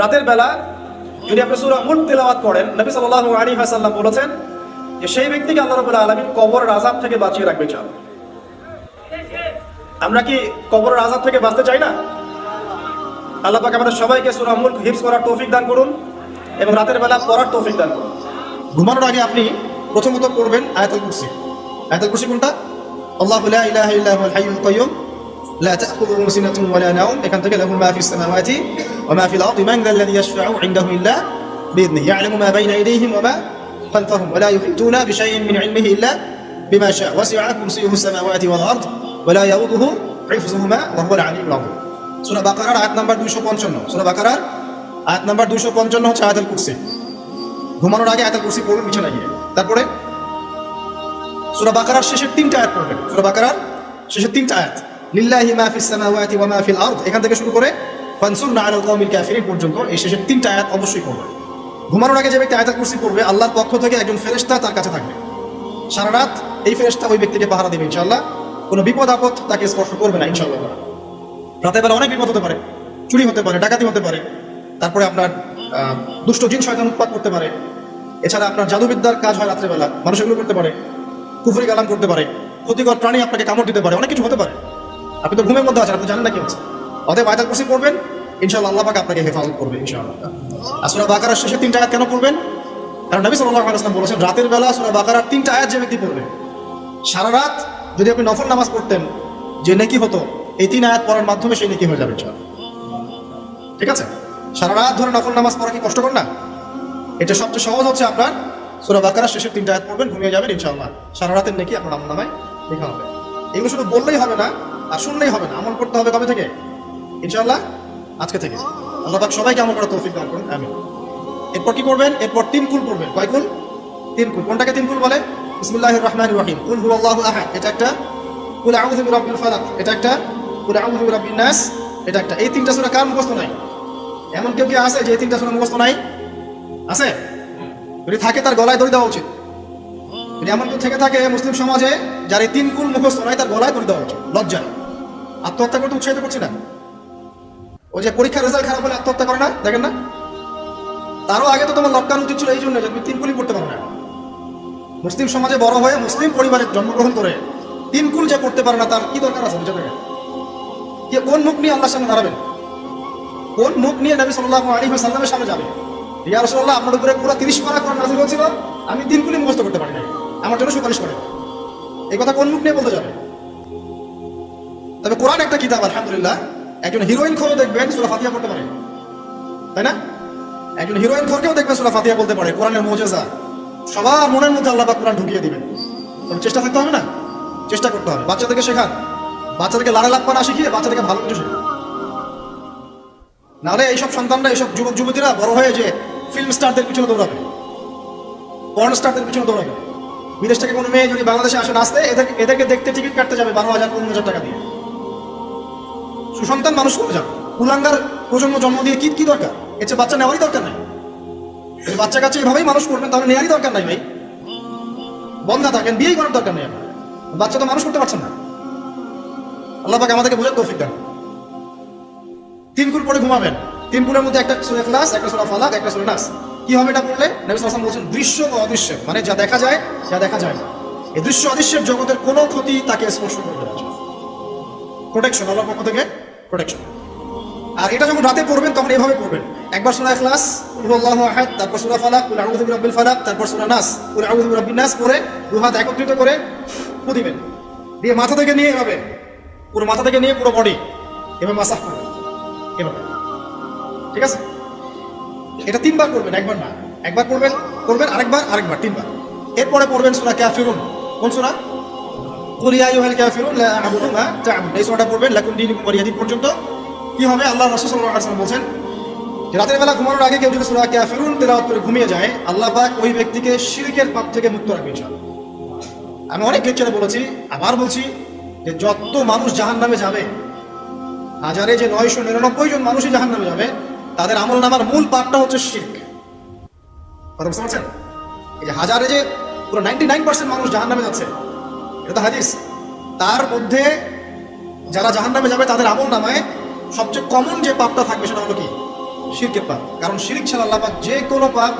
রাতের বেলা যদি আপনি সূরা মুল্ক তেলাওয়াত করেন নবী সাল্লাল্লাহু আলাইহি ওয়াসাল্লাম বলেছেন যে সেই ব্যক্তিকে আল্লাহ রাব্বুল আলামিন কবর আযাব থেকে বাঁচিয়ে রাখবে চান আমরা কি কবরের আযাব থেকে বাঁচতে চাই না? আল্লাহ পাক আমাদের সবাইকে সূরা মুল্ক হিফজ করার তৌফিক দান করুন এবং রাতের বেলা পড়ার তৌফিক দান করুন। ঘুমানোর আগে আপনি প্রথমত পড়বেন আয়াতুল কুরসি। আয়াতুল কুরসি কোনটা? আল্লাহ ইলাহা ইল্লা হুয়াল হাইয়ুল কাইয়্যুম। لا تأخذه سنة ولا نوم এখান থেকে له ما في السماوات وما في الأرض من ذا الذي يشفع عنده إلا بإذنه يعلم ما بين أيديهم وما خلفهم ولا يحيطون بشيء من علمه إلا بما شاء وسع كرسيه السماوات والأرض ولا يؤوده حفظهما وهو العلي العظيم সূরা বাকারার আয়াত নাম্বার 255 সূরা বাকারার আয়াত নাম্বার 255 হচ্ছে আয়াতুল কুরসি ঘুমানোর আগে আয়াতুল কুরসি পড়বেন বিছানায় গিয়ে তারপরে সূরা বাকারার শেষের তিনটা আয়াত পড়বেন সূরা বাকারার শেষের তিনটা আয়াত লিল্লাহি মা ফিস সামাওয়াতি ওয়া মা ফিল আরদ। এখান থেকে শুরু করে ফানসুরনা আলাল কওমিল কাফিরিন পর্যন্ত এই শেষের তিনটা আয়াত অবশ্যই পড়বেন ঘুমানোর আগে যে ব্যক্তি আয়াতুল কুরসি পড়বে, আল্লাহর পক্ষ থেকে একজন ফেরেশতা তার কাছে থাকবে। সারা রাত এই ফেরেশতা ওই ব্যক্তিকে পাহারা দেবে ইনশাআল্লাহ। কোনো বিপদ আপদ তাকে স্পর্শ করবে না ইনশাআল্লাহ। রাতের বেলা অনেক বিপদ হতে পারে, চুরি হতে পারে, ডাকাতি হতে পারে, তারপরে আপনার দুষ্ট জিন শয়তান উৎপাত করতে পারে। এছাড়া আপনার জাদুবিদ্যার কাজ হয় রাত্রেবেলা, মানুষ এগুলো করতে পারে, কুফরি কালাম করতে পারে, ক্ষতিকর প্রাণী আপনাকে কামড় দিতে পারে, অনেক কিছু হতে পারে। আপনি তো ঘুমের মধ্যে আছেন, আপনি জানেন না কি হচ্ছে। অতএব আয়তাল কুরসি পড়বেন, ইনশাআল্লাহ আল্লাহ পাক আপনাকে হেফাজত করবে, ইনশাআল্লাহ। আর সূরা বাকারার শেষে তিনটা আয়াত কেন পড়বেন? কারণ নবী সাল্লাল্লাহু আলাইহি ওয়াসাল্লাম বলেছেন, রাতের বেলা সূরা বাকারার তিনটা আয়াত যে ব্যক্তি পড়বে সারা রাত যদি আপনি নফল নামাজ পড়তেন, যে নেকি হতো, এই তিন আয়াত পড়ার মাধ্যমে সেই নেকি হয়ে যাবে, ইনশাআল্লাহ। ঠিক আছে? সারা রাত ধরে নফল নামাজ পড়া কি কষ্টকর না? এটা সবচেয়ে সহজ হচ্ছে আপনার সূরা বাকারার শেষের তিনটা আয়াত পড়বেন, ঘুমিয়ে যাবেন, ইনশাআল্লাহ। সারা রাতের নেকি আপনার আমল নামায় লেখা হবে। এগুলো শুধু বললেই হবে না আর শুনলেই হবে না, আমল করতে হবে কবে থেকে? ইনশাআল্লাহ, আজকে থেকে। আল্লাহ পাক সবাইকে আমল করার তৌফিক দান করুন, আমিন। এরপর কি করবেন এরপর তিন কুল পড়বেন। কয় কুল? তিন কুল। কোনটাকে তিন কুল বলে? বিসমিল্লাহির রহমানির রহিম। কুল হুয়াল্লাহু আহাদ। এটা একটা? কুল আউযু বিরাব্বিল ফালাক। এটা একটা? কুল আউযু বিরাব্বিন নাস। এটা একটা। এই তিনটা সূরা কার মুখস্থ নাই? এমন কেউ কি আছে যে এই তিনটা সূরা মুখস্থ নাই? আছে? যদি থাকে তার গলায় দড়ি দেওয়া উচিত। যদি এমন কেউ থেকে থাকে মুসলিম সমাজে যার এই তিন কুল মুখস্থ নাই, তার গলায় দড়ি দেওয়া উচিত। লজ্জায়। আত্মহত্যা করতে উৎসাহিত করছি না। ওই যে পরীক্ষার রেজাল্ট খারাপ হলে আত্মহত্যা করে না? দেখেন না? তারও আগে তো তোমার লটকানো উচিত ছিল, এই জন্য তুমি তিন কুলই পড়তে পারো না। মুসলিম সমাজে বড় হয়ে মুসলিম পরিবারে জন্মগ্রহণ করে তিন কুল যে পড়তে পারে না, তার কি দরকার আছে বুঝে কে কোন মুখ নিয়ে আল্লাহর সামনে দাঁড়াবেন? কোন মুখ নিয়ে নবী সাল্লাল্লাহু আলাইহি ওয়াসাল্লামের সামনে যাবে? ইয়া রাসূলুল্লাহ, আপনার উপরে পুরো 30 পারা কোরআন নাযিল হয়েছিল, আমি তিন কুলি মুখস্থ করতে পারি না আমার জন্য সুপারিশ করে এই কথা কোন মুখ নিয়ে বলতে যাবে তবে কোরআন একটা কিতাব, আলহামদুলিল্লাহ। একজন হিরোইন খোরও দেখবেন, সূরা ফাতিয়া পড়তে পারে। তাই না? একজন হিরোইন খোরকেও দেখবেন, সূরা ফাতিহা বলতে পারে, কোরআনের মুজিজা। সবার মনের মধ্যে আল্লাহ কোরআন ঢুকিয়ে দিবেন। তবে চেষ্টা থাকতে হবে না? চেষ্টা করতে হবে। বাচ্চাদেরকে শেখান। বাচ্চাদেরকে লাড়া লাপ্পা না শিখিয়ে বাচ্চাদেরকে ভালো কিছু শেখান। নাহলে এইসব সন্তানরা, এইসব যুবক যুবতীরা বড় হয়ে যে ফিল্ম স্টারদের পিছনে দৌড়াবে। পর্ন স্টারদের পিছনে দৌড়াবে। বিদেশ থেকে কোনো মেয়ে যদি বাংলাদেশে আসে নাচতে এদেরকে এদেরকে দেখতে টিকিট কাটতে যাবে বারো হাজার, পনেরো হাজার টাকা দিয়ে। সুসন্তান মানুষ করে যাবে? কুলাঙ্গার প্রজন্ম জন্ম দিয়ে কি কি দরকার? এর চেয়ে বাচ্চা নেওয়ারই দরকার নাই। বাচ্চা কাচ্চা এভাবেই মানুষ করবেন, তাহলে নেওয়ারই দরকার নাই ভাই। বন্ধা থাকেন, বিয়েই করার দরকার নেই বাচ্চা তো মানুষ করতে পারছেন না। আল্লাহ পাক আমাদেরকে বোঝার তৌফিক দেন তিন কুল পরে ঘুমাবেন। তিন কুলের মধ্যে একটা সুরে ক্লাস একটা সুরা ফালাক, একটা সুরে নাস। কি হবে এটা পড়লে? নবী আলাইহি বলছেন, দৃশ্য ও অদৃশ্য। মানে যা দেখা যায়, যা দেখা যায়। এই দৃশ্য অদৃশ্যের জগতের কোনো ক্ষতি তাকে স্পর্শ করবে না। প্রোটেকশন আল্লাহর পক্ষ থেকে প্রোটেকশন আর এটা যখন রাতে পড়বেন, তখন এভাবে পড়বেন। একবার সূরা ক্লাস তারপর সূরা ফালাক বিরাব্বিল ফালাক, তারপর সূরা নাস, কুল আউযু বিরাব্বিন নাস পড়ে দুই হাত একত্রিত করে ফু দিবেন। দিয়ে মাথা থেকে নিয়ে এভাবে, পুরো মাথা থেকে নিয়ে পুরো বডি এভাবে মাসাজ করবেন। এভাবে। ঠিক আছে? এটা তিনবার করবেন একবার না। একবার করবেন করবেন আরেকবার আরেকবার, তিনবার। এরপরে পড়বেন সূরা কাফিরুন। কোন সূরা? কুল ইয়া আইয়ুহাল কাফিরুন লা পর্যন্ত। কি হবে? আল্লাহ রাসূল সাল্লাল্লাহু রাতের বেলা ঘুমানোর আগে কেউ যদি সূরা কাফিরুন তেলাওয়াত করে ঘুমিয়ে যায়, আল্লাহ পাক ওই ব্যক্তিকে শিরকের পাপ থেকে মুক্ত রাখবে ইনশাআল্লাহ। আমি অনেক লেকচারে বলেছি, আবার বলছি যে যত মানুষ জাহান্নামে যাবে, হাজারে যে নয়শো নিরানব্বই জন মানুষই জাহান নামে যাবে, তাদের আমল নামার মূল পাপটা হচ্ছে শির্ক। কথা বুঝতে পারছেন? এই যে হাজারে যে পুরো নাইনটি নাইন পার্সেন্ট মানুষ জাহান নামে যাচ্ছে এটা হাদিস। তার মধ্যে যারা জাহান নামে যাবে, তাদের আমল নামায় সবচেয়ে কমন যে পাপটা থাকবে সেটা হলো কি? শিরকের পাপ। কারণ শিরিক ছাড়া আল্লাহ যে কোনো পাপ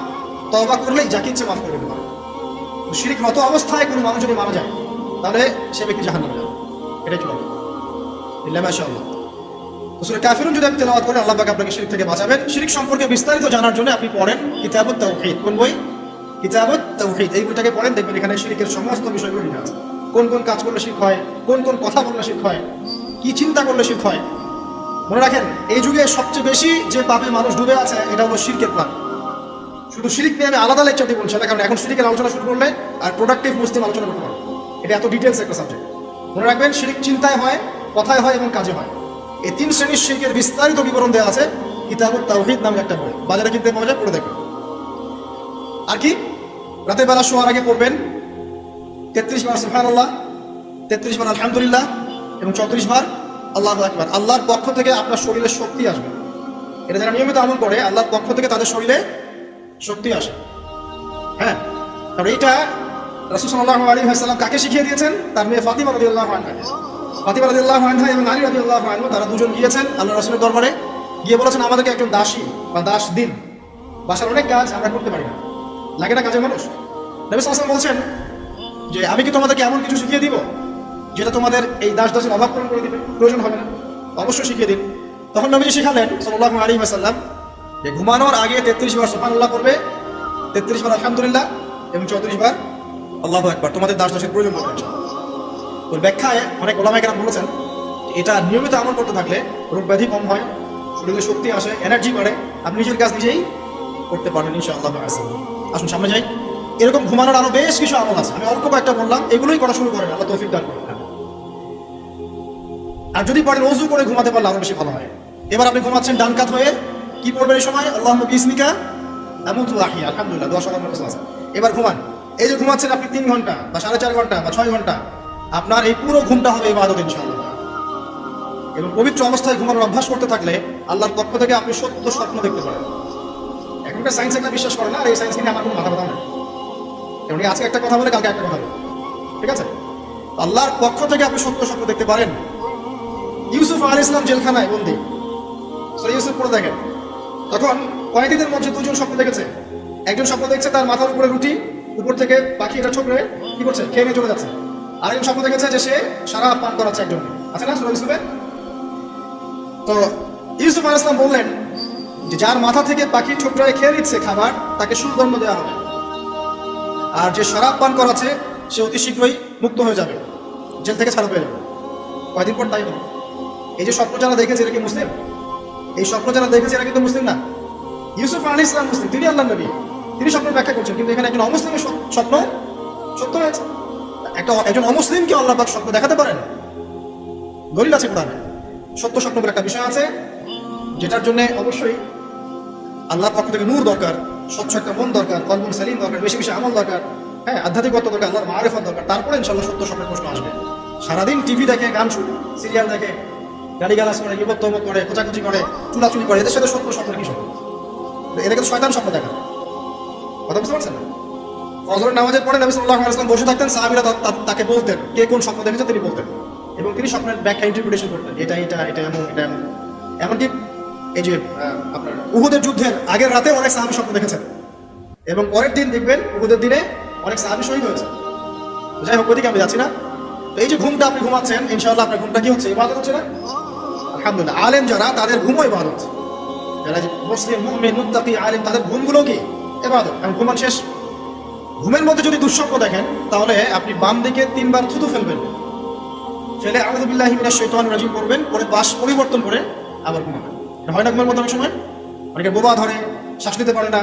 তবা করলেই যাকে ইচ্ছে মাফ করে পারে শিরিক মতো অবস্থায় কোনো মানুষ যদি মারা যায়, তাহলে সে ব্যক্তি জাহান্ন যাবে। এটাই চলে কাফিরুন যদি আপনি তেলাওয়াত করেন, আল্লাহ পাক আপনাকে শিরিক থেকে বাঁচাবেন। শিরিক সম্পর্কে বিস্তারিত জানার জন্য আপনি পড়েন কিতাবুত কোন বই? কিতাবুত এই বইটাকে পড়েন, দেখবেন এখানে শিরিকের সমস্ত বিষয়গুলো লেখা আছে। কোন কোন কাজ করলে শিখ হয়, কোন কোন কথা বললে শিখ হয়, কি চিন্তা করলে শিখ হয়। মনে রাখেন, এই যুগে সবচেয়ে বেশি যে পাপে মানুষ ডুবে আছে, এটা হলো শিরকের পাপ। শুধু শিরিক নিয়ে আমি আলাদা লেকচার দিব সেটা কারণ এখন শিরিকের আলোচনা শুরু করলে আর প্রোডাক্টিভ মুসলিম আলোচনা করতে পারব। এটা এত ডিটেলস একটা সাবজেক্ট মনে রাখবেন, শিরিক চিন্তায় হয়, কথায় হয় এবং কাজে হয়। এই তিন শ্রেণির শিরিকের বিস্তারিত বিবরণ দেওয়া আছে, কিতাবুত তাওহীদ নামে একটা বই। বাজারে কিনতে পাওয়া যায়, পড়ে দেখবেন। আর কি? রাতের বেলা শোয়ার আগে পড়বেন। তেত্রিশ বার সুবহানাল্লাহ, তেত্রিশ বার আলহামদুলিল্লাহ এবং চৌত্রিশ বার আল্লাহ আকবার। আল্লাহর পক্ষ থেকে আপনার শরীরে শক্তি আসবে। এটা যারা নিয়মিত আমল করে, আল্লাহর পক্ষ থেকে তাদের শরীরে শক্তি আসে। হ্যাঁ? কারণ এইটা রাসূল সাল্লাল্লাহু আলাইহি ওয়াসাল্লাম কাকে শিখিয়ে দিয়েছেন? তার মেয়ে ফাতিমা রাদিয়াল্লাহু আনহা ফাতিমা রাদিয়াল্লাহু আনহা এবং আলী রাদিয়াল্লাহু আনহু, তারা দুজন গিয়েছেন আল্লাহ রাসূলের দরবারে। গিয়ে বলেছেন, আমাদেরকে একজন দাসী বা দাস দিন। বাসার অনেক কাজ আমরা করতে পারি না। লাগে না কাজের মানুষ? নবী সাল্লাল্লাহু বলছেন যে আমি কি তোমাদেরকে এমন কিছু শিখিয়ে দিব যেটা তোমাদের এই দাস দাসের অভাব পূরণ করে দিবে? প্রয়োজন হবে না। অবশ্যই শিখিয়ে দিন। তখন নবীজি শিখালেন, সাল্লাল্লাহু আলাইহি ওয়াসাল্লাম, যে ঘুমানোর আগে তেত্রিশ বার সুবহানাল্লাহ করবে তেত্রিশ বার আলহামদুলিল্লাহ এবং চৌত্রিশ বার আল্লাহু একবার তোমাদের দাস দাসের প্রয়োজন হবে। ওর ব্যাখ্যায় অনেক ওলামাইকেরা বলেছেন এটা নিয়মিত আমল করতে থাকলে রোগ ব্যাধি কম হয়, শরীরে শক্তি আসে এনার্জি বাড়ে। আপনি নিজের কাজ নিজেই করতে পারবেন ইনশাআল্লাহ আসুন সামনে যাই। এরকম ঘুমানোর আরও বেশ কিছু আমল আছে। আমি অল্প কয়েকটা বললাম, এগুলোই করা শুরু করেন, আল্লাহ তৌফিক দান করেন। আর যদি পারেন অজু করে ঘুমাতে পারলে আরও বেশি ভালো হয়। এবার আপনি ঘুমাচ্ছেন ডান কাত হয়ে, কি পড়বেন এই সময়? আল্লাহ বিসমিকা এমন তো রাখি আলহামদুলিল্লাহ দশ নম্বর আছে। এবার ঘুমান। এই যে ঘুমাচ্ছেন আপনি তিন ঘণ্টা, বা সাড়ে চার ঘণ্টা, বা ছয় ঘণ্টা, আপনার এই পুরো ঘুমটা হবে ইবাদত ইনশাআল্লাহ। এবং পবিত্র অবস্থায় ঘুমানোর অভ্যাস করতে থাকলে আল্লাহর পক্ষ থেকে আপনি সত্য স্বপ্ন দেখতে পারেন। এখনকার সায়েন্স একটা বিশ্বাস করে না, আর এই সায়েন্স নিয়ে আমার কোনো মাথা ব্যথা এমনি আজকে একটা কথা বলে, কালকে একটা কথা বলে। ঠিক আছে? আল্লাহর পক্ষ থেকে আপনি সত্য স্বপ্ন দেখতে পারেন। ইউসুফ আল ইসলাম জেলখানায়, বন্দি। সৈয়দ ইউসুফ পড়ে দেখেন। তখন কয়েদিদের মধ্যে দুজন স্বপ্ন দেখেছে। একজন স্বপ্ন দেখছে তার মাথার উপরে রুটি, উপর থেকে পাখি এটা ছোকরে, কি করছে? খেয়ে নিয়ে চলে যাচ্ছে। আরেকজন স্বপ্ন দেখেছে যে সে সারা পান করাচ্ছে একজন আছে না সুরা ইউসুফে তো ইউসুফ আল ইসলাম বললেন যে, যার মাথা থেকে পাখি ছোকরায় খেয়ে নিচ্ছে খাবার, তাকে সুদণ্ড দেওয়া হবে। আর যে শরাব পান করাচ্ছে সে অতি শীঘ্রই মুক্ত হয়ে যাবে। জেল থেকে ছাড়া পেয়ে যাবে। কয়দিন পর তাই হলো এই যে স্বপ্ন যারা দেখেছে, এরা কি মুসলিম? এই স্বপ্ন যারা দেখেছে, এরা কিন্তু মুসলিম না। ইউসুফ আলী ইসলাম মুসলিম, তিনি আল্লাহ নবী। তিনি স্বপ্ন ব্যাখ্যা করছেন, কিন্তু এখানে একজন অমুসলিমের স্বপ্ন সত্য হয়েছে। একটা একজন অমুসলিমকে আল্লাহ পাক স্বপ্ন দেখাতে পারেন। দলিল আছে কোরআনে। সত্য স্বপ্ন একটা বিষয় আছে, যেটার জন্য অবশ্যই আল্লাহ পক্ষ থেকে নূর দরকার। স্বচ্ছ একটা মন দরকার কলবুল সালিম দরকার, বেশি বেশি আমল দরকার হ্যাঁ আধ্যাত্মিকতা দরকার, আল্লাহর মারেফত দরকার, তারপরে ইনশাল্লাহ সত্য স্বপ্নের প্রশ্ন আসবে। সারাদিন টিভি দেখে, গান শুনে সিরিয়াল দেখে গাড়ি গালাস করে ইবত তমত করে, খোঁচাখুচি করে, চুলাচুলি করে, এদের সাথে সত্য স্বপ্নের কি স্বপ্ন এদেরকে তো শয়তান স্বপ্ন দেখা। কথা বুঝতে পারছেন? না ফজরের নামাজের পরে নবী সাল্লাল্লাহু আলাইহি ওয়াসাল্লাম বসে থাকতেন, সাহাবীরা তাকে বলতেন, কে কোন স্বপ্ন দেখেছে তিনি বলতেন। এবং তিনি স্বপ্নের ব্যাখ্যা ইন্টারপ্রিটেশন করতেন, এটা এটা এটা এমন এটা এমন। এমনকি এই যে আপনার উহুদের যুদ্ধের আগের রাতে অনেক সাহাবী স্বপ্ন দেখেছেন। এবং পরের দিন দেখবেন উহুদের দিনে অনেক সাহাবী শহীদ হয়েছে। যাই হোক, ওইদিকে আমি যাচ্ছি না। এই যে ঘুমটা আপনি ঘুমাচ্ছেন, ইনশাআল্লাহ আপনার ঘুমটা কি হচ্ছে? ইবাদত হচ্ছে না? আলহামদুলিল্লাহ। আলেম যারা, তাদের ঘুমও ইবাদত। যারা মুসলিম, মুমিন, মুত্তাকি, আলেম, তাদের ঘুমগুলো কি? ইবাদত। এবং ঘুমান শেষ। ঘুমের মধ্যে যদি দুঃস্বপ্ন দেখেন, তাহলে আপনি বাম দিকে তিনবার থুতু ফেলবেন। ফেলে আউযুবিল্লাহি মিনাশ শাইতানির রাজিম করবেন পরে বাস পরিবর্তন করে আবার ঘুমাবেন। হয় না ঘুমের মধ্যে অনেক সময়? অনেকে বোবা ধরে, শ্বাস নিতে পারে না।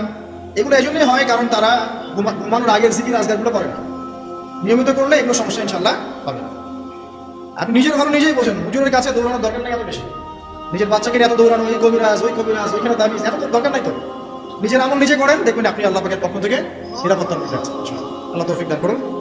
এগুলো এই জন্যই হয় কারণ তারা ঘুমা- ঘুমানোর আগের জিকির, আজগারগুলো করে না। নিয়মিত করলে এগুলো সমস্যা ইনশাল্লাহ হবে না। আপনি নিজের ঘরে নিজেই বোঝেন হুজুরের কাছে দৌড়ানোর দরকার নেই এত বেশি। নিজের বাচ্চাকে এত দৌড়ানো ওই কবিরাজ ওই কবিরাজ, ওইখানে দাবি এত দরকার নাই তো। নিজের আমল নিজে করেন, দেখবেন আপনি আল্লাহ পাকের পক্ষ থেকে আছেন আল্লাহ তৌফিক দান করুন।